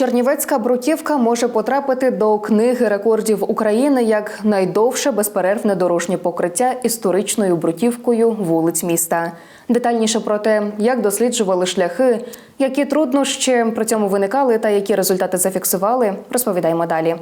Чернівецька бруківка може потрапити до книги рекордів України як найдовше безперервне дорожнє покриття історичною бруківкою вулиць міста. Детальніше про те, як досліджували шляхи, які труднощі при цьому виникали та які результати зафіксували, розповідаємо далі.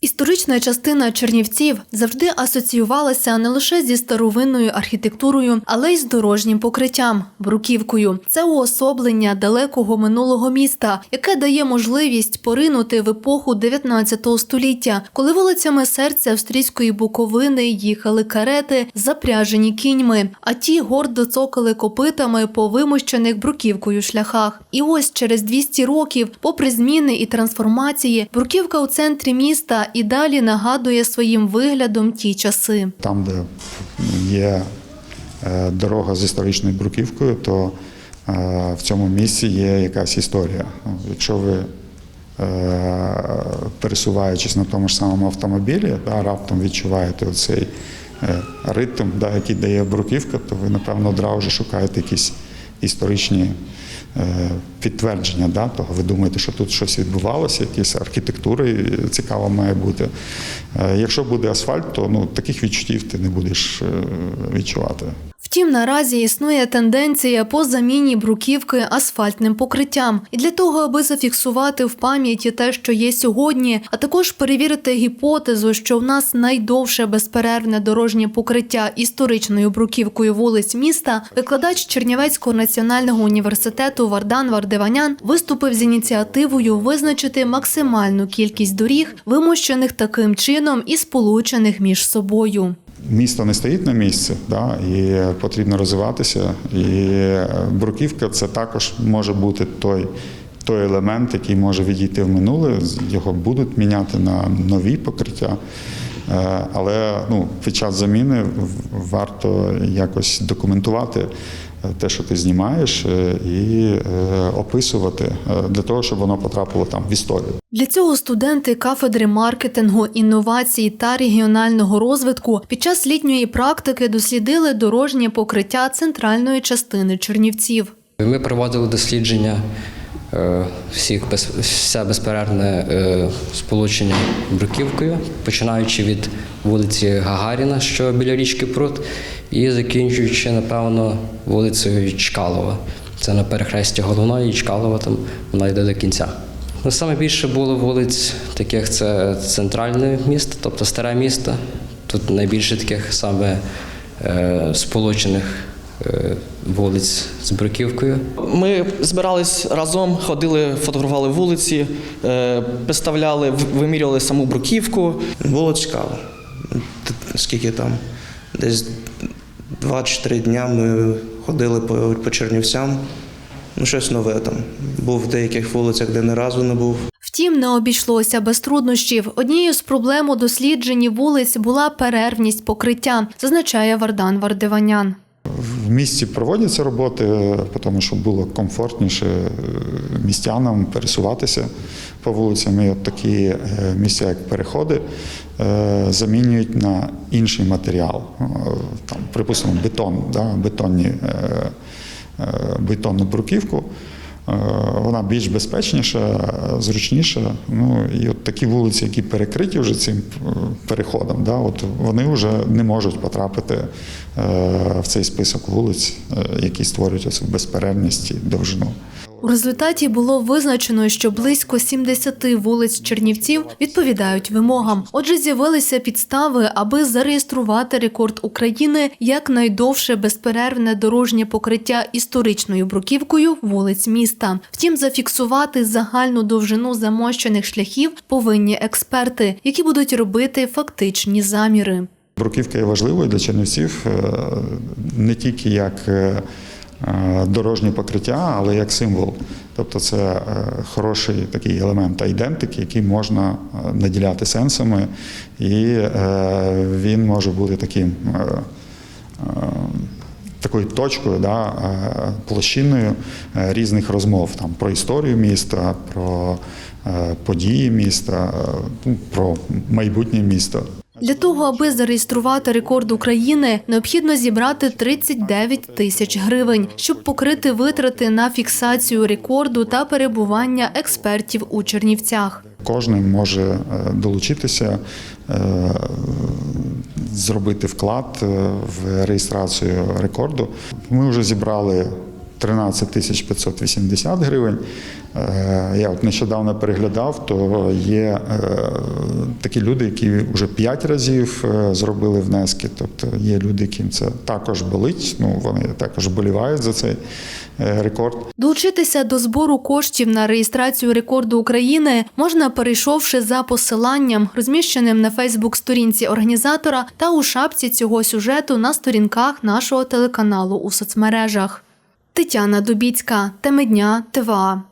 Історична частина Чернівців завжди асоціювалася не лише зі старовинною архітектурою, але й з дорожнім покриттям бруківкою. Це уособлення далекого минулого міста, яке дає можливість поринути в епоху 19 століття, коли вулицями серця австрійської буковини їхали карети, запряжені кіньми, а ті гордо цокали копитами по вимощених бруківкою шляхах. І ось через 200 років, попри зміни і трансформації, бруківка у центрі міста і далі нагадує своїм виглядом ті часи. Там, де є е, дорога з історичною бруківкою, то е, в цьому місці є якась історія. Якщо ви е, пересуваючись на тому ж самому автомобілі, да, раптом відчуваєте оцей ритм, да, який дає бруківка, то ви, напевно, одразу шукаєте якісь історичні підтвердження да, того. Ви думаєте, що тут щось відбувалося, якісь архітектури цікаво має бути. Е, Якщо буде асфальт, то ну, таких відчуттів ти не будеш е, відчувати. Втім, наразі існує тенденція по заміні бруківки асфальтним покриттям. І для того, аби зафіксувати в пам'яті те, що є сьогодні, а також перевірити гіпотезу, що в нас найдовше безперервне дорожнє покриття історичною бруківкою вулиць міста, викладач Чернівецького національного університету Вардан Вардиванян виступив з ініціативою визначити максимальну кількість доріг, вимощених таким чином і сполучених між собою. Місто не стоїть на місці, да, і потрібно розвиватися. І е, бруківка це також може бути той, той елемент, який може відійти в минуле. Його будуть міняти на нові покриття. Е, Але ну, під час заміни варто якось документувати те, що ти знімаєш, е, і е, описувати е, для того, щоб воно потрапило там в історію. Для цього студенти кафедри маркетингу, інновацій та регіонального розвитку під час літньої практики дослідили дорожнє покриття центральної частини Чернівців. Ми проводили дослідження всіх без, все безперервне е, сполучення бруківкою, починаючи від вулиці Гагаріна, що біля річки Прут, і закінчуючи, напевно, вулицею Чкалова. Це на перехресті головної і Чкалова, там вона йде до кінця. Ну, саме більше було вулиць таких це центральне місто, тобто старе місто. Тут найбільше таких саме е, сполучених е, вулиць з бруківкою. Ми збирались разом, ходили, фотографували вулиці, е, представляли, в- вимірювали саму бруківку. Було цікаво. Скільки там? Десь 2-3 дня ми ходили по, по Чернівцям. Ну, щось нове там. Був в деяких вулицях, де ні разу не був. Втім, не обійшлося без труднощів. Однією з проблем у дослідженні вулиць була перервність покриття, зазначає Вардан Вардиванян. В місті проводяться роботи, тому що було комфортніше е, містянам пересуватися по вулицям. І от такі е, місця, як переходи, е, замінюють на інший матеріал. Там, припустимо, бетон, да, бетонні, бетонну бруківку. Е, Вона більш безпечніша, зручніша. Ну і от такі вулиці, які перекриті вже цим е, переходом, да, от вони вже не можуть потрапити е, в цей список вулиць, які створюють оцю безперервність і довжину. У результаті було визначено, що близько 70 вулиць Чернівців відповідають вимогам. Отже, з'явилися підстави, аби зареєструвати рекорд України як найдовше безперервне дорожнє покриття історичною бруківкою вулиць міста. Втім, зафіксувати загальну довжину замощених шляхів повинні експерти, які будуть робити фактичні заміри. Бруківка є важливою для чернівців е, не тільки як е, дорожнє покриття, але як символ. Тобто це е, хороший такий елемент айдентики, який можна е, наділяти сенсами, і е, він може бути таким. е, е, Такою точкою, да, е, площиною е, різних розмов там, про історію міста, про е, події міста, е, ну, про майбутнє міста. Для того, аби зареєструвати рекорд України, необхідно зібрати 39 тисяч гривень, щоб покрити витрати на фіксацію рекорду та перебування експертів у Чернівцях. Кожен може е, долучитися, е, зробити вклад е, в реєстрацію рекорду. Ми вже зібрали 13 тисяч 580 гривень. Е, Я от нещодавно переглядав, то є е, такі люди, які вже 5 разів е, зробили внески. Тобто є люди, яким це також болить. Ну вони також болівають за цей рекорд. Долучитися до збору коштів на реєстрацію рекорду України можна, перейшовши за посиланням, розміщеним на Фейсбук-сторінці організатора та у шапці цього сюжету на сторінках нашого телеканалу у соцмережах. Тетяна Дубіцька, Теми дня, ТВА.